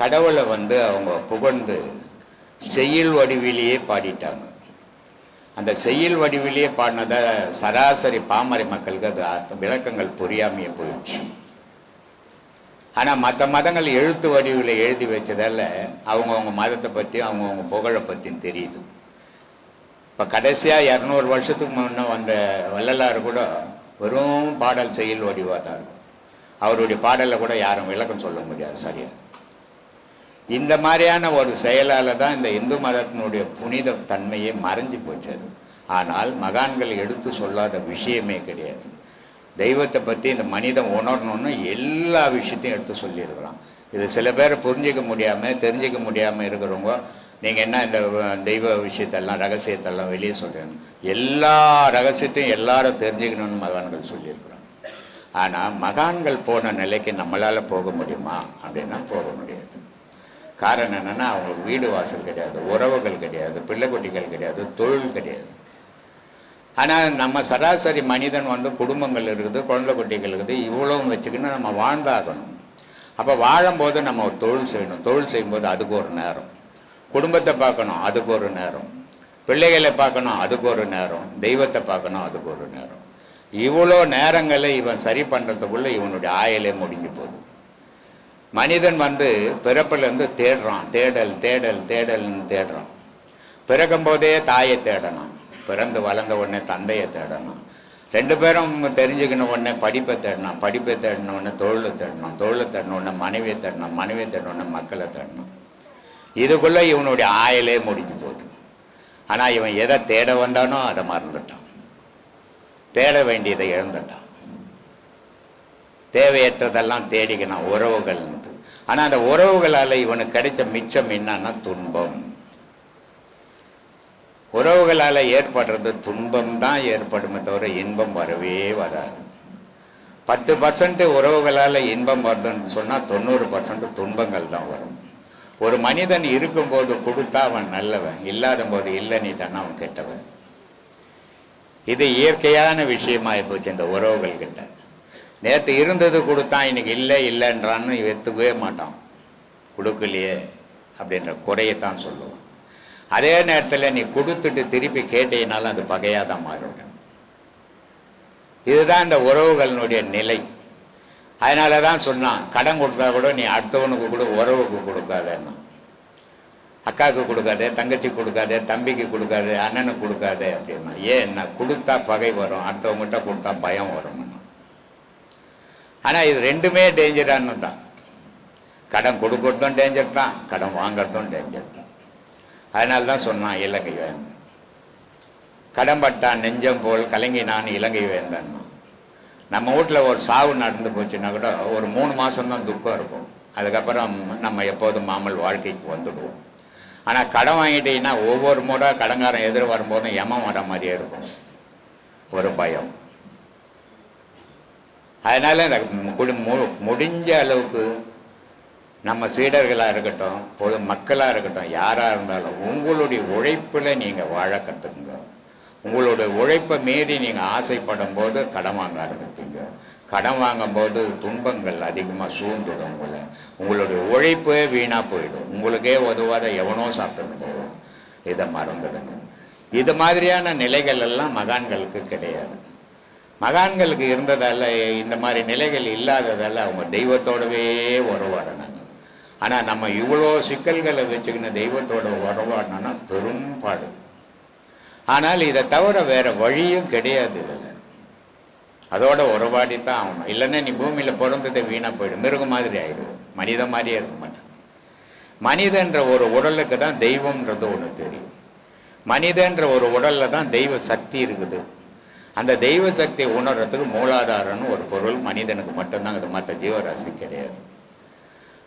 கடவுளை வந்து அவங்க புகழ்ந்து செய்யுள் வடிவிலேயே பாடிட்டாங்க. அந்த செய்யுள் வடிவிலேயே பாடினதை சராசரி பாமரை மக்களுக்கு அது விளக்கங்கள் புரியாமையே போயிடுச்சு. ஆனால் மற்ற மதங்கள் எழுத்து வடிவில் எழுதி வச்சதால் அவங்கவுங்க மதத்தை பற்றியும் அவங்கவுங்க புகழை பற்றியும் தெரியுது. இப்போ கடைசியாக இரநூறு வருஷத்துக்கு முன்னே வந்த வள்ளலார் கூட வெறும் பாடல் செய்யுள் வடிவாக தான் இருக்கும். அவருடைய பாடலை கூட யாரும் விளக்கம் சொல்ல முடியாது சரியாக இந்த மாதிரியான ஒரு செயலால் தான் இந்த இந்து மதத்தினுடைய புனித தன்மையே மறைஞ்சு போச்சு அது ஆனால் மகான்கள் எடுத்து சொல்லாத விஷயமே கிடையாது. தெய்வத்தை பற்றி இந்த மனிதன் உணரணும்னு எல்லா விஷயத்தையும் எடுத்து சொல்லியிருக்கிறான். இது சில பேர் புரிஞ்சிக்க முடியாமல் தெரிஞ்சிக்க முடியாமல் இருக்கிறவங்க நீங்கள் என்ன இந்த தெய்வ விஷயத்தெல்லாம் ரகசியத்தெல்லாம் வெளியே சொல்கிறீங்க எல்லா ரகசியத்தையும் எல்லாரும் தெரிஞ்சுக்கணும்னு மகான்கள் சொல்லியிருக்கிறாங்க. ஆனால் மகான்கள் போன நிலைக்கு நம்மளால் போக முடியுமா? அப்படின்னா போக முடியாது. காரணம் என்னென்னா அவங்களுக்கு வீடு வாசல் கிடையாது உறவுகள் கிடையாது பிள்ளைக்குட்டிகள் கிடையாது தொழில் கிடையாது. ஆனால் நம்ம சராசரி மனிதன் வந்து குடும்பங்கள் இருக்குது குழந்தை குட்டிகள் இருக்குது இவ்வளவும் வச்சுக்கின்னு நம்ம வாழ்ந்தாகணும். அப்போ வாழும்போது நம்ம ஒரு தொழில் செய்யணும். தொழில் செய்யும்போது அதுக்கு ஒரு நேரம். குடும்பத்தை பார்க்கணும் அதுக்கு ஒரு நேரம். பிள்ளைகளை பார்க்கணும் அதுக்கு ஒரு நேரம். தெய்வத்தை பார்க்கணும் அதுக்கு ஒரு நேரம். இவ்வளோ நேரங்களை இவன் சரி பண்ணுறதுக்குள்ளே இவனுடைய ஆயலே முடிஞ்சு போகுது. மனிதன் வந்து பிறப்பிலேருந்து தேடுறான். தேடல் தேடல் தேடல்னு தேடுறான். பிறக்கும் போதே தாயை தேடணும். பிறந்து வளர்ந்த உடனே தந்தையை தேடணும். ரெண்டு பேரும் தெரிஞ்சுக்கின உடனே படிப்பை தேடணும். படிப்பை தேடின உடனே தொழிலை தேடணும். தொழிலை தேடின உடனே மனைவியை தேடணும். மனைவியை தேடின உடனே மக்களை தேடணும். இதுக்குள்ளே இவனுடைய ஆயலே முடிஞ்சு போகுது. ஆனால் இவன் எதை தேட வந்தானோ அதை மறந்துட்டான். தேட வேண்டியதை இழந்துட்டான். தேவையற்றதெல்லாம் தேடிக்கணும் உறவுகள் ஆனால் அந்த உறவுகளால் இவனுக்கு கிடைச்ச மிச்சம் என்னன்னா துன்பம். உறவுகளால் ஏற்படுறது துன்பம் தான் ஏற்படுமே தவிர இன்பம் வரவே வராது. பத்து பர்சன்ட் உறவுகளால் இன்பம் வருதுன்னு சொன்னால் தொண்ணூறு பர்சன்ட் துன்பங்கள் தான் வரும். ஒரு மனிதன் இருக்கும்போது கொடுத்தா அவன் நல்லவன் இல்லாத போது இல்லைன்னுட்டான்னா அவன் கெட்டவன். இது இயற்கையான விஷயமாகி போச்சு இந்த உறவுகள் கிட்ட. நேற்று இருந்தது கொடுத்தான் இன்றைக்கி இல்லை இல்லைன்றான்னு எடுத்துக்கவே மாட்டான். கொடுக்கலையே அப்படின்ற குறையத்தான் சொல்லுவான். அதே நேரத்தில் நீ கொடுத்துட்டு திருப்பி கேட்டீங்கனாலும் அது பகையாக தான் மாறிவிடும். இதுதான் இந்த உறவுகளினுடைய நிலை. அதனால தான் சொன்னான் கடன் கொடுத்தா கூட நீ அடுத்தவனுக்கு கூட உறவுக்கு கொடுக்காதேன்னா. அக்காவுக்கு கொடுக்காதே தங்கச்சிக்கு கொடுக்காதே தம்பிக்கு கொடுக்காதே அண்ணனுக்கு கொடுக்காதே அப்படின்னா ஏன் என்ன கொடுத்தா பகை வரும் அடுத்தவங்ககிட்ட கொடுத்தா பயம் வரும் ஆனால் இது ரெண்டுமே டேஞ்சரானு தான். கடன் கொடுக்கறதும் டேஞ்சர் தான் கடன் வாங்குறதும் டேஞ்சர் தான். அதனால தான் சொன்னான் இலங்கை வேந்தன். கடன் பட்டான் நெஞ்சம் போல் கலங்கினான் இலங்கை வேந்தன். நம்ம வீட்டில் ஒரு சாவு நடந்து போச்சுன்னா கூட ஒரு மூணு மாதம்தான் துக்கம் இருக்கும். அதுக்கப்புறம் நம்ம எப்போதும் மாமல் வாழ்க்கைக்கு வந்துடுவோம். ஆனால் கடன் வாங்கிட்டீங்கன்னா ஒவ்வொரு முறை கடங்காரன் எதிர் வரும்போதும் யமம் வர மாதிரியே இருக்கும். ஒரு பயம். அதனால் இந்த குடி மு- முடிஞ்ச அளவுக்கு நம்ம சீடர்களாக இருக்கட்டும் பொது மக்களாக இருக்கட்டும் யாராக இருந்தாலும் உங்களுடைய உழைப்பில் நீங்கள் வாழ கற்றுக்குங்க உங்களுடைய உழைப்பை மீறி நீங்கள் ஆசைப்படும் போது கடன் வாங்க ஆரம்பிப்பீங்க. கடன் வாங்கும்போது துன்பங்கள் அதிகமாக சூழ்ந்துடும் உங்களை. உங்களுடைய உழைப்பே வீணாக போயிடும். உங்களுக்கே உதவாத எவனோ சாப்பிட்டு போகும் இதை மறந்துடுங்க. இது மாதிரியான நிலைகள் எல்லாம் மகான்களுக்கு கிடையாது. மகான்களுக்கு இருந்ததால் இந்த மாதிரி நிலைகள் இல்லாததால் அவங்க தெய்வத்தோடவே உறவாடினாங்க. ஆனால் நம்ம இவ்வளோ சிக்கல்களை வச்சுக்கின்னு தெய்வத்தோட உறவாடினோன்னா பெரும்பாடு ஆனால் இதை தவிர வேறு வழியும் கிடையாது இதில். அதோட உறவாடித்தான் ஆகணும். இல்லைன்னா நீ பூமியில் பிறந்ததே வீணாக போயிடும். மிருகம் மாதிரி ஆகிடும் மனித மாதிரியே இருக்க மாட்டான். மனிதன்ற ஒரு உடலுக்கு தான் தெய்வம்ன்றது ஒன்று தெரியும். மனிதன்ற ஒரு உடலில் தான் தெய்வ சக்தி இருக்குது. அந்த தெய்வ சக்தியை உணர்றதுக்கு மூலாதாரம்னு ஒரு பொருள் மனிதனுக்கு மட்டும்தான் அது மற்ற ஜீவராசி கிடையாது.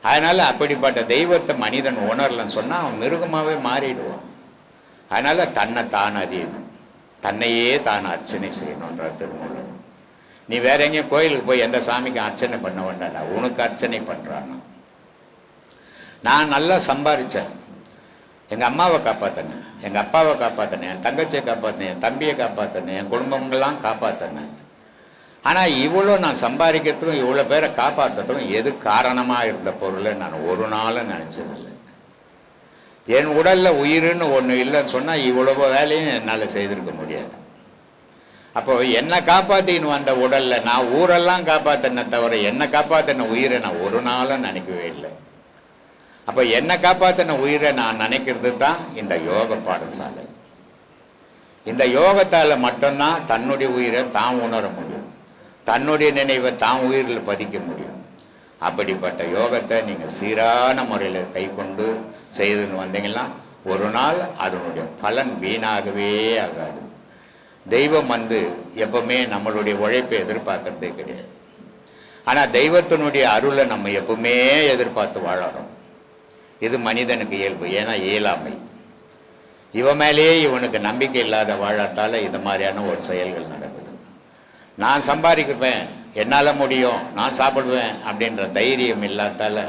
அதனால் அப்படிப்பட்ட தெய்வத்தை மனிதன் உணரலன்னு சொன்னால் அவன் மிருகமாகவே மாறிடுவான். அதனால் தன்னை தான் அறியணும். தன்னையே தான் அர்ச்சனை செய்யணுன்ற திருமூலம் நீ வேற எங்கேயும் கோயிலுக்கு போய் எந்த சாமிக்கும் அர்ச்சனை பண்ண வேண்டாம் உனக்கு அர்ச்சனை பண்ணுறான் நான் நல்லா சம்பாரித்தேன் எங்கள் அம்மாவை காப்பாற்றினேன் எங்கள் அப்பாவை காப்பாற்றினேன் என் தங்கச்சியை காப்பாற்றினேன் என் தம்பியை காப்பாற்றினேன் என் குடும்பங்கள்லாம் காப்பாற்றினேன் ஆனால் இவ்வளோ நான் சம்பாதிக்கிறதுக்கும் இவ்வளோ பேரை காப்பாற்றுறதுக்கும் எது காரணமாக இருந்த பொருளை நான் ஒரு நாளும் நினச்சதில்லை. என் உடலில் உயிர்னு ஒன்று இல்லைன்னு சொன்னால் இவ்வளோ வேலையும் என்னால் செய்திருக்க முடியாது. அப்போ என்னை காப்பாற்றின்னு வந்த உடலில் நான் ஊரெல்லாம் காப்பாற்றினே தவிர என்னை காப்பாற்றின உயிரை நான் ஒரு நாளும் நினைக்கவே இல்லை. அப்போ என்னை காப்பாற்றின உயிரை நான் நினைக்கிறது தான் இந்த யோக பாடசாலை. இந்த யோகத்தால் மட்டும்தான் தன்னுடைய உயிரை தான் உணர முடியும். தன்னுடைய நினைவை தான் உயிரில் பதிக்க முடியும். அப்படிப்பட்ட யோகத்தை நீங்கள் சீரான முறையில் கை கொண்டு செய்துன்னு வந்தீங்கன்னா ஒரு நாள் அதனுடைய பலன் வீணாகவே ஆகாது. தெய்வம் வந்து எப்பவுமே நம்மளுடைய உழைப்பை எதிர்பார்க்கறதே கிடையாது. ஆனால் தெய்வத்தினுடைய அருளை நம்ம எப்பவுமே எதிர்பார்த்து வாழறோம். இது மனிதனுக்கு இயல்பு ஏன்னா இயலாமை. இவன் மேலேயே இவனுக்கு நம்பிக்கை இல்லாத வாழத்தால் இது மாதிரியான ஒரு செயல்கள் நடக்குது. நான் சம்பாதிக்குவேன் என்னால் முடியும் நான் சாப்பிடுவேன் அப்படின்ற தைரியம் இல்லாதால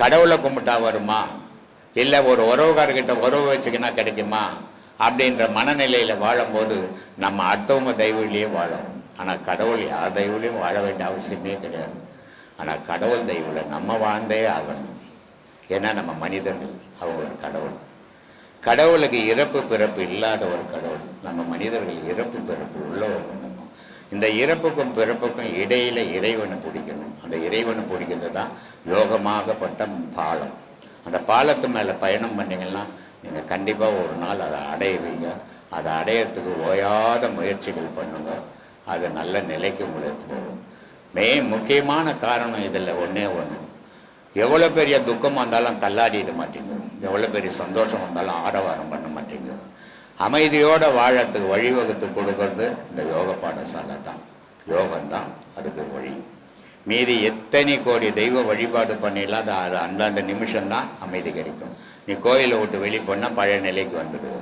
கடவுளை கும்பிட்டா வருமா? இல்லை ஒரு உறவுக்காரர்கிட்ட உறவு வச்சுக்கினா கிடைக்குமா? அப்படின்ற மனநிலையில் வாழும்போது நம்ம அடுத்தவங்க தெய்வத்திலேயே வாழும் ஆனால் கடவுள் யார் தெய்வலையும் வாழ வேண்டிய அவசியமே கிடையாது. ஆனால் கடவுள் தெய்வில் நம்ம வாழ்ந்தே ஆகணும். ஏன்னா நம்ம மனிதர்கள் அவங்க ஒரு கடவுள். கடவுளுக்கு இறப்பு பிறப்பு இல்லாத ஒரு கடவுள். நம்ம மனிதர்கள் இறப்பு பிறப்பு உள்ள நம்ம. இந்த இறப்புக்கும் பிறப்புக்கும் இடையில இறைவனை பிடிக்கணும். அந்த இறைவனை பிடிக்கிறது தான் யோகமாகப்பட்ட பாலம். அந்த பாலத்து மேலே பயணம் பண்ணீங்கன்னா நீங்கள் கண்டிப்பாக ஒரு நாள் அதை அடைவீங்க. அதை அடையிறதுக்கு ஓயாத முயற்சிகள் பண்ணுங்க. அது நல்ல நிலைக்கு உங்களுக்கு போகும் மெயின் முக்கியமான காரணம் இதில் ஒன்றே ஒன்று எவ்வளோ பெரிய துக்கம் வந்தாலும் தள்ளாடிட மாட்டேங்குது. எவ்வளோ பெரிய சந்தோஷம் வந்தாலும் ஆரவாரம் பண்ண மாட்டேங்குது. அமைதியோடு வாழறதுக்கு வழிவகுத்து கொடுக்கறது இந்த யோக பாடசாலை தான். யோகம்தான் அதுக்கு வழி. மீதி எத்தனை கோடி தெய்வ வழிபாடு பண்ணிடலாம் அது அது அந்தந்த நிமிஷம்தான் அமைதி கிடைக்கும். நீ கோயிலை விட்டு வெளியே போனால் பழைய நிலைக்கு வந்துடுது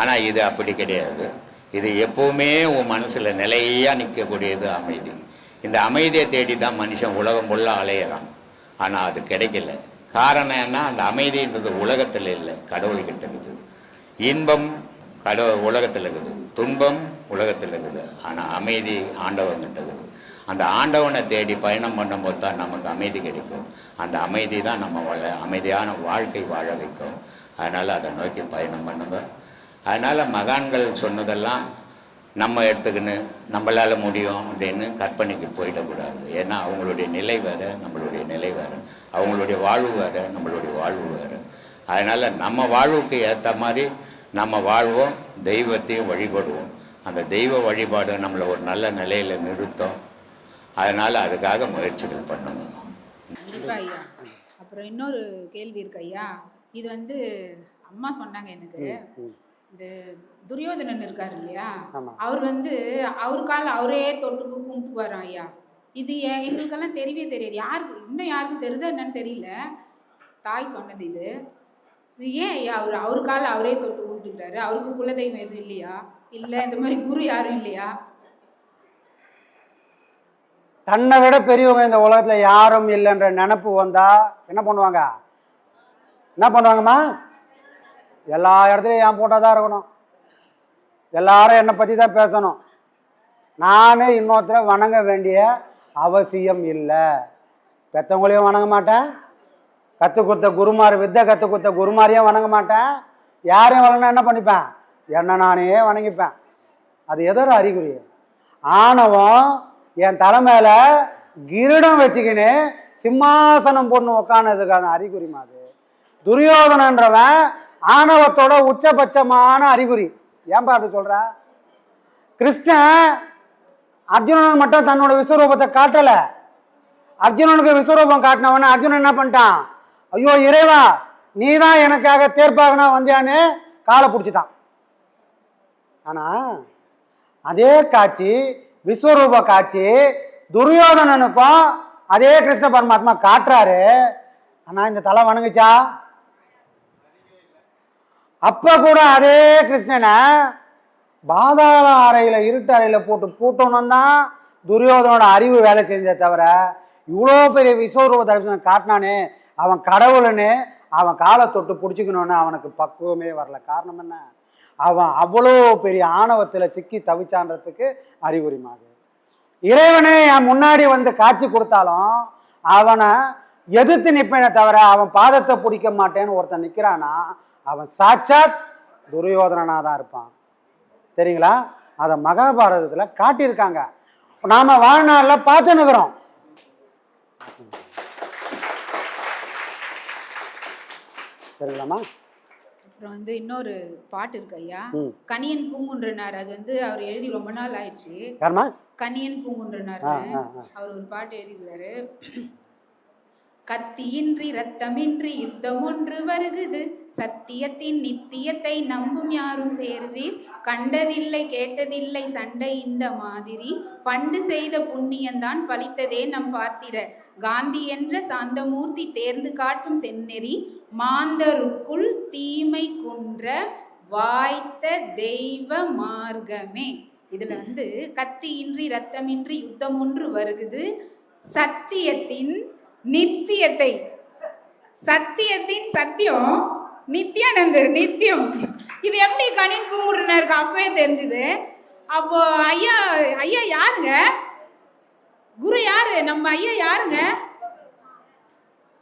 ஆனால் இது அப்படி கிடையாது. இது எப்போவுமே உன் மனசில் நிலையாக நிற்கக்கூடியது அமைதி. இந்த அமைதியை தேடி தான் மனுஷன் உலகம் ஃபுல்லாக அலையிறான். ஆனால் அது கிடைக்கல. காரணம் என்ன அந்த அமைதின்றது உலகத்தில் இல்லை கடவுள்கிட்ட இருக்குது. இன்பம் கடவுள் உலகத்தில் இருக்குது. துன்பம் உலகத்தில் இருக்குது. ஆனால் அமைதி ஆண்டவங்கிட்ட இருக்குது. அந்த ஆண்டவனை தேடி பயணம் பண்ணும்போது தான் நமக்கு அமைதி கிடைக்கும். அந்த அமைதி தான் நம்ம வாழ அமைதியான வாழ்க்கை வாழ வைக்கும். அதனால் அதை நோக்கி பயணம் பண்ணுங்க. அதனால் மகான்கள் சொன்னதெல்லாம் நம்ம எடுத்துக்கின்னு நம்மளால் முடியும் அப்படின்னு கற்பனைக்கு போயிடக்கூடாது. ஏன்னா அவங்களுடைய நிலை வேறு நம்மளுடைய நிலை வேறு. அவங்களுடைய வாழ்வு வேறு நம்மளுடைய வாழ்வு வேறு. அதனால் நம்ம வாழ்வுக்கு ஏற்ற மாதிரி நம்ம வாழ்வோம் தெய்வத்தையும் வழிபடுவோம். அந்த தெய்வ வழிபாடு நம்மளை ஒரு நல்ல நிலையில் நிறுத்தும். அதனால் அதுக்காக முயற்சிகள் பண்ணுங்க. கண்டிப்பா ஐயா. அப்புறம் இன்னொரு கேள்வி இருக்கு ஐயா. இது வந்து அம்மா சொன்னாங்க எனக்கு. இந்த துரியோதனன் இருக்காரு இல்லையா. அவர் வந்து அவர் கால அவரே தொட்டு கும்பிட்டு வரோம் ஐயா. இது எங்களுக்கெல்லாம் தெரியவே தெரியாது. யாருக்கு இன்னும் யாருக்கும் தெரியுதா என்னன்னு தெரியல. தாய் சொன்னது இது. இது ஏன் ஐயா அவர் அவர் கால அவரே தொட்டு கும்பிட்டுக்கிறாரு? அவருக்கு குலதெய்வம் எதுவும் இல்லையா? இல்லை இந்த மாதிரி குரு யாரும் இல்லையா? தன்னை விட பெரியவங்க இந்த உலகத்துல யாரும் இல்லைன்ற நினப்பு வந்தா என்ன பண்ணுவாங்க? என்ன பண்ணுவாங்கம்மா? எல்லா இடத்துலையும் என் போட்டோ தான் இருக்கணும். எல்லாரும் என்னை பற்றி தான் பேசணும். நானே இன்னொருத்தரை வணங்க வேண்டிய அவசியம் இல்லை. பெற்றவங்களையும் வணங்க மாட்டேன். கற்றுக் கொடுத்த குருமார் வித்தை கற்றுக் கொடுத்த குருமாரையும் வணங்க மாட்டேன். யாரையும் வணங்கினா என்ன பண்ணிப்பேன்? என்னை நானே வணங்கிப்பேன். அது ஏதோ ஒரு அறிகுறி. ஆணவம் என் தலை கிரீடம் வச்சுக்கின்னு சிம்மாசனம் பொண்ணு உக்கானதுக்கான அறிகுறி அது. துரியோதனன்றவன் ஆணவத்தோட உச்சபட்சமான அறிகுறி. ஏன்பா அப்படி சொல்ற? கிருஷ்ணன் அர்ஜுனனுக்கு மட்டும் தன்னோட விஸ்வரூபத்தை காட்டல. அர்ஜுனனுக்கு விஸ்வரூபம் காட்டினவன அர்ஜுனன் என்ன பண்ணிட்டான்? ஐயோ இறைவா நீ தான் எனக்காக தேர்ப்பாகனா வந்தியான்னு காலை பிடிச்சிட்டான். ஆனா அதே காட்சி விஸ்வரூப காட்சி துரியோதனனுக்கும் அதே கிருஷ்ண பரமாத்மா காட்டுறாரு. ஆனா இந்த தலை வணங்குச்சா? அப்ப கூட அதே கிருஷ்ணனை பாதாள அறையில இருட்டு அறையில போட்டு பூட்டணும் தான் துரியோதனோட அறிவு வேலை செஞ்சே தவிர இவ்வளோ பெரிய விஸ்வரூப தரிசனம் காட்டினானே அவன் கடவுளுன்னு அவன் காலை தொட்டு பிடிச்சிக்கணும்னு அவனுக்கு பக்குவமே வரல. காரணம் என்ன? அவன் அவ்வளோ பெரிய ஆணவத்தில் சிக்கி தவிச்சான்றதுக்கு அறிகுறிமாது இறைவனே என் முன்னாடி வந்து காட்சி கொடுத்தாலும் அவனை எதிர்த்து நிற்பேனே தவிர அவன் பாதத்தை பிடிக்க மாட்டேன்னு ஒருத்தன் நிற்கிறானா அவன் சாட்சாத் துரியோதனனா தான் இருப்பான். சரிங்களா அதை மகாபாரதத்தில் காட்டியிருக்காங்க. நாம வாழ்நாளில் பார்த்துன்னுக்குறோம். சரிங்களாம்மா அப்புறம் வந்து இன்னொரு பாட்டு இருக்கு ஐயா. கனியன் பூங்குன்றனார். அது வந்து அவர் எழுதி ரொம்ப நாள் ஆயிடுச்சு. கனியன் பூங்குன்றனார் அவர் ஒரு பாட்டு எழுதிக்கிறாரு கத்தியின்றி ரத்தமின்றி யுத்தம் ஒன்று வருகுது. சத்தியத்தின் நித்தியத்தை நம்பும் யாரும் சேர்வீர்? கண்டதில்லை கேட்டதில்லை சண்டை இந்த மாதிரி. பண்டு செய்த புண்ணியந்தான் பலித்ததே நம் பார்த்திட காந்தி என்ற சாந்தமூர்த்தி தேர்ந்து காட்டும் செந்நெறி மாந்தருக்குள் தீமை குன்ற வாய்த்த தெய்வ மார்க்கமே. இதுல வந்து கத்தியின்றி ரத்தமின்றி யுத்தம் ஒன்று வருகுது. சத்தியத்தின் நித்தியத்தை. சத்தியத்தின் சத்தியம் நித்யானந்தர் நித்தியம். இது எப்படி கணின் பூங்குடனருக்கு அப்பவே தெரிஞ்சுது? அப்போ ஐயா ஐயா யாருங்க? குரு யாரு? நம்ம ஐயா யாருங்க?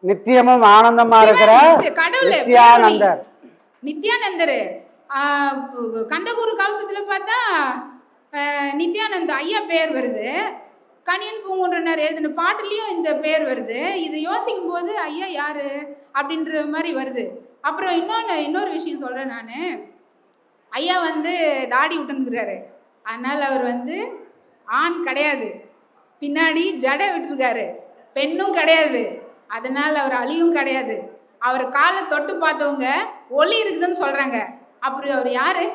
நித்தியமும் ஆனந்தமா இருக்கிற கடவுள் நித்யானந்தர் நித்யானந்தர் கந்தகுரு கவசத்துல பார்த்தா நித்யானந்த ஐயா பேர் வருது. கணியன் பூங்குன்றனர் எழுதின பாட்டுலேயும் இந்த பேர் வருது. இது யோசிக்கும் போது ஐயா யாரு? அப்படின்ற மாதிரி வருது. அப்புறம் இன்னொன்று இன்னொரு விஷயம் சொல்கிறேன் நான். ஐயா வந்து தாடி விட்டுருக்கிறாரு அதனால் அவர் வந்து ஆண் கிடையாது. பின்னாடி ஜடை விட்டுருக்காரு. பெண்ணும் கிடையாது. அதனால் அவர் அழியும் கிடையாது. அவர் காலை தொட்டு பார்த்தவங்க ஒளி இருக்குதுன்னு சொல்கிறாங்க அப்புறம் அவர் யாரு?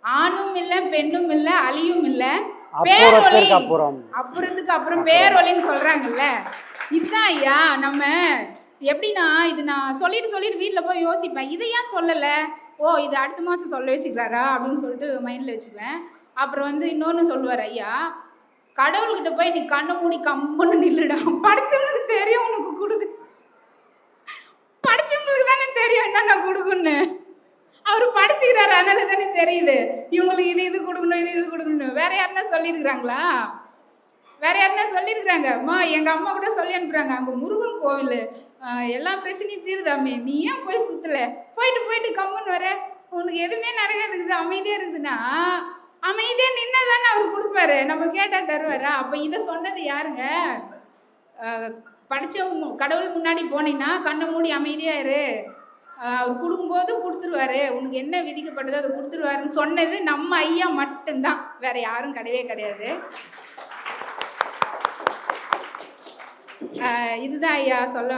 ஆணும் இல்லை பெண்ணும் இல்லை அழியும் இல்லை. அப்புறம் அப்புறத்துக்கு அப்புறம் பேரொலின்னு சொல்றாங்கல்ல. இதுதான் ஐயா நம்ம எப்படின்னா இது நான் சொல்லிட்டு சொல்லிட்டு வீட்டில் போய் யோசிப்பேன். இதை ஏன் சொல்லலை? ஓ இது அடுத்த மாதம் சொல்ல வச்சுக்கிறாரா அப்படின்னு சொல்லிட்டு மைண்டில் வச்சுக்குவேன் அப்புறம் வந்து இன்னொன்று சொல்லுவார் ஐயா கடவுள்கிட்ட போய் நீ கண்ணை மூடி கம்முன்னு நில்லுடா. படிச்சவனுக்கு தெரியும் உனக்கு கொடுக்கு. படிச்சவங்களுக்கு தானே தெரியும் என்னென்ன கொடுக்குன்னு. அவர் படிச்சுக்கிறாரு அதனால தானே தெரியுது. இவங்களுக்கு இது இது கொடுக்கணும் இது இது கொடுக்கணும். வேற யாருன்னா சொல்லியிருக்கிறாங்களா? வேற யாருன்னா சொல்லியிருக்கிறாங்க? அம்மா எங்கள் அம்மா கூட சொல்லி அனுப்புறாங்க. அங்கே முருகன் கோவில். எல்லா பிரச்சனையும் தீருதாமே. நீ ஏன் போய் சுத்தல? போயிட்டு போயிட்டு கம்முன்னு வர. உனக்கு எதுவுமே நடக்காதுக்குது. அமைதியாக இருக்குதுன்னா அமைதியாக நின்று தானே அவர் கொடுப்பாரு. நம்ம கேட்டால் தருவாரா? அப்போ இதை சொன்னது யாருங்க? படித்தவங்க கடவுள் முன்னாடி போனீங்கன்னா கண்ணை மூடி அமைதியாக இரு. அவர் கொடுக்கும்போது கொடுத்துருவாரு. உனக்கு என்ன விதிக்கப்பட்டதோ அதை கொடுத்துருவாருன்னு சொன்னது நம்ம ஐயா மட்டும்தான். வேற யாரும் கிடையவே கிடையாது. ஆஹ், இதுதான் ஐயா சொல்ல